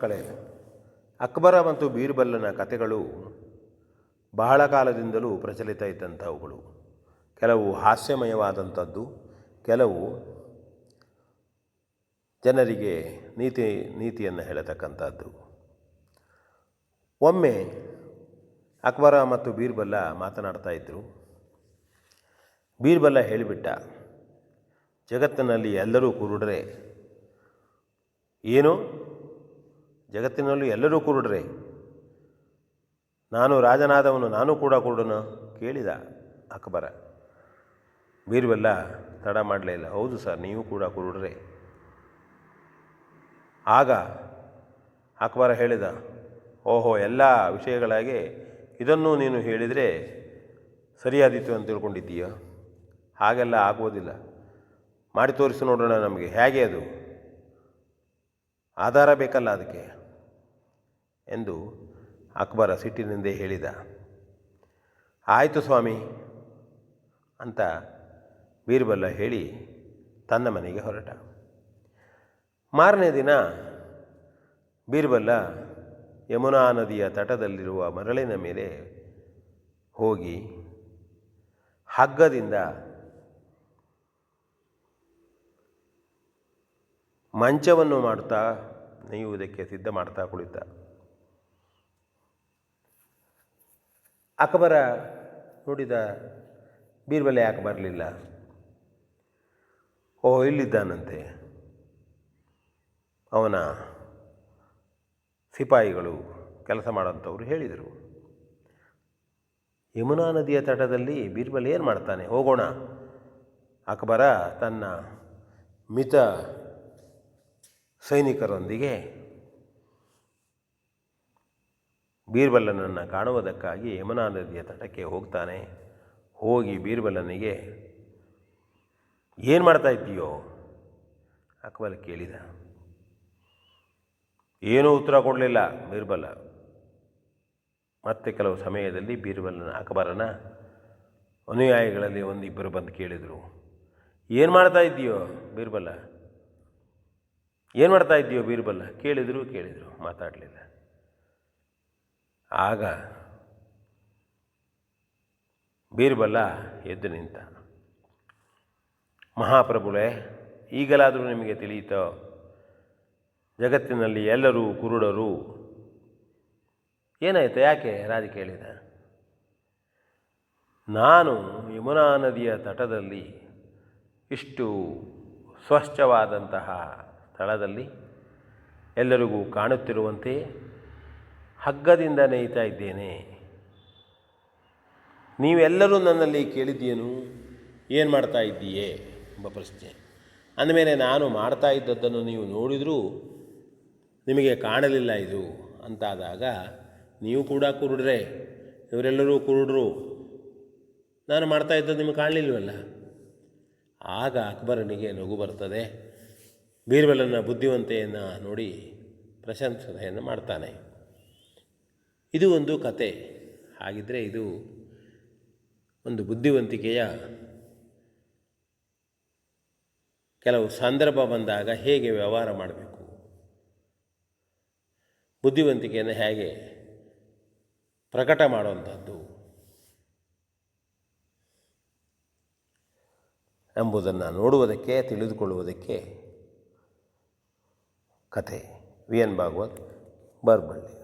ಕಳೆ ಅಕ್ಬರ ಮತ್ತು ಬೀರ್ಬಲ್ಲನ ಕಥೆಗಳು ಬಹಳ ಕಾಲದಿಂದಲೂ ಪ್ರಚಲಿತ ಇದ್ದಂಥವುಗಳು. ಕೆಲವು ಹಾಸ್ಯಮಯವಾದಂಥದ್ದು, ಕೆಲವು ಜನರಿಗೆ ನೀತಿ, ನೀತಿಯನ್ನು ಹೇಳತಕ್ಕಂಥದ್ದು. ಒಮ್ಮೆ ಅಕ್ಬರ ಮತ್ತು ಬೀರ್ಬಲ್ಲ ಮಾತನಾಡ್ತಾ ಇದ್ದರು ಬೀರ್ಬಲ್ಲ ಹೇಳಿಬಿಟ್ಟ, ಜಗತ್ತಿನಲ್ಲಿ ಎಲ್ಲರೂ ಕುರುಡ್ರೆ, ಏನು? ಜಗತ್ತಿನಲ್ಲಿ ಎಲ್ಲರೂ ಕುರುಡ್ರೆ. ನಾನು ರಾಜನಾದವನು, ನಾನು ಕೂಡ ಕುರುಡನು ಕೇಳಿದ ಅಕ್ಬರ. ಬೀರ್ಬಲ್ಲ ತಡ ಮಾಡಲೇ ಇಲ್ಲ. ಹೌದು ಸರ್, ನೀವು ಕೂಡ ಕುರುಡ್ರೆ. ಆಗ ಅಕ್ಬರ ಹೇಳಿದ, ಓಹೋ, ಎಲ್ಲ ವಿಷಯಗಳಾಗಿ ಇದನ್ನು ನೀನು ಹೇಳಿದರೆ ಸರಿಯಾದೀತು ಅಂತ ತಿಳ್ಕೊಂಡಿದ್ದೀಯ? ಹಾಗೆಲ್ಲ ಆಗೋದಿಲ್ಲ ಮಾಡಿ ತೋರಿಸಿ ನೋಡೋಣ ನಮಗೆ. ಹೇಗೆ ಅದು? ಆಧಾರ ಬೇಕಲ್ಲ ಅದಕ್ಕೆ. ಎಂದು ಅಕ್ಬರ ಸಿಟ್ಟಿನಿಂದೇ ಹೇಳಿದ. ಆಯಿತು ಸ್ವಾಮಿ ಅಂತ ಬೀರ್ಬಲ್ಲ ಹೇಳಿ ತನ್ನ ಮನೆಗೆ ಹೊರಟ. ಮಾರನೇ ದಿನ ಬೀರ್ಬಲ್ಲ ಯಮುನಾ ನದಿಯ ತಟದಲ್ಲಿರುವ ಮರಳಿನ ಮೇಲೆ ಹೋಗಿ ಹಗ್ಗದಿಂದ ಮಂಚವನ್ನು ಮಾಡ್ತಾ ನೇಯುವುದಕ್ಕೆ ಸಿದ್ಧ ಮಾಡ್ತಾ ಕುಳಿತ. ಅಕ್ಬರ ನೋಡಿದ ಬೀರ್ಬಲ್ ಯಾಕೆ ಬರಲಿಲ್ಲ? ಓ ಇಲ್ಲಿದ್ದಾನಂತೆ. ಅವನ ಸಿಪಾಯಿಗಳು ಕೆಲಸ ಮಾಡೋಂಥವ್ರು ಹೇಳಿದರು. ಯಮುನಾ ನದಿಯ ತಟದಲ್ಲಿ ಬೀರ್ಬಲ್ ಏನು ಮಾಡ್ತಾನೆ? ಹೋಗೋಣ. ಅಕ್ಬರ ತನ್ನ ಮಿತ ಸೈನಿಕರೊಂದಿಗೆ ಬೀರ್ಬಲ್ಲನನ್ನು ಕಾಣುವುದಕ್ಕಾಗಿ ಯಮುನಾ ನದಿಯ ತಟಕ್ಕೆ ಹೋಗ್ತಾನೆ. ಹೋಗಿ ಬೀರ್ಬಲ್ಲನಿಗೆ, ಏನು ಮಾಡ್ತಾ ಇದ್ದೀಯೋ? ಅಕ್ಬಲ್ ಕೇಳಿದ. ಏನೂ ಉತ್ತರ ಕೊಡಲಿಲ್ಲ ಬೀರ್ಬಲ್ಲ. ಮತ್ತೆ ಕೆಲವು ಸಮಯದಲ್ಲಿ ಬೀರ್ಬಲ್ಲನ ಅಕ್ಬರನ ಅನುಯಾಯಿಗಳಲ್ಲಿ ಒಂದಿಬ್ಬರು ಬಂದು ಕೇಳಿದರು. ಏನು ಮಾಡ್ತಾ ಇದ್ದೀಯೋ ಬೀರ್ಬಲ್ಲ? ಏನು ಮಾಡ್ತಾ ಇದ್ದೀಯೋ ಬೀರ್ಬಲ್ಲ? ಕೇಳಿದರು ಕೇಳಿದರು, ಮಾತಾಡಲಿಲ್ಲ. ಆಗ ಬೀರ್ಬಲ್ಲ ಎದ್ದು ನಿಂತ ಮಹಾಪ್ರಭುಳೆ ಈಗಲಾದರೂ ನಿಮಗೆ ತಿಳಿಯಿತೋ? ಜಗತ್ತಿನಲ್ಲಿ ಎಲ್ಲರೂ ಕುರುಡರು. ಏನಾಯಿತು? ಯಾಕೆ ರಾಜ ಕೇಳಿದ? ನಾನು ಯಮುನಾ ನದಿಯ ತಟದಲ್ಲಿ ಇಷ್ಟು ಸ್ವಚ್ಛವಾದಂತಹ ಸ್ಥಳದಲ್ಲಿ ಎಲ್ಲರಿಗೂ ಕಾಣುತ್ತಿರುವಂತೆ ಹಗ್ಗದಿಂದ ನೇಯ್ತಾ ಇದ್ದೇನೆ. ನೀವೆಲ್ಲರೂ ನನ್ನಲ್ಲಿ ಕೇಳಿದ್ದೇನು ಏನು ಮಾಡ್ತಾ ಇದ್ದೀಯೇ? ಎಂಬ ಪ್ರಶ್ನೆ. ಅಂದಮೇಲೆ ನಾನು ಮಾಡ್ತಾ ಇದ್ದದ್ದನ್ನು ನೀವು ನೋಡಿದರೂ ನಿಮಗೆ ಕಾಣಲಿಲ್ಲ ಇದು. ಅಂತಾದಾಗ ನೀವು ಕೂಡ ಕುರುಡ್ರೆ. ಇವರೆಲ್ಲರೂ ಕುರುಡ್ರು. ನಾನು ಮಾಡ್ತಾ ಇದ್ದದ್ದು ನಿಮಗೆ ಕಾಣಲಿಲ್ವಲ್ಲ? ಆಗ ಅಕ್ಬರನಿಗೆ ನಗು ಬರ್ತದೆ. ಬೀರ್ಬಲನ ಬುದ್ಧಿವಂತೆಯನ್ನು ನೋಡಿ ಪ್ರಶಂಸನೆಯನ್ನು ಮಾಡ್ತಾನೆ. ಇದು ಒಂದು ಕತೆ. ಹಾಗಿದ್ದರೆ ಇದು ಒಂದು ಬುದ್ಧಿವಂತಿಕೆಯ ಕೆಲವು ಸಂದರ್ಭ ಬಂದಾಗ ಹೇಗೆ ವ್ಯವಹಾರ ಮಾಡಬೇಕು. ಬುದ್ಧಿವಂತಿಕೆಯನ್ನು ಹೇಗೆ ಪ್ರಕಟ ಮಾಡುವಂಥದ್ದು ಎಂಬುದನ್ನು ನೋಡುವುದಕ್ಕೆ, ತಿಳಿದುಕೊಳ್ಳುವುದಕ್ಕೆ ಕಥೆ ವಿ ಎನ್ ಭಾಗವತ್ ಬರ್ಬಳ್ಳಿ.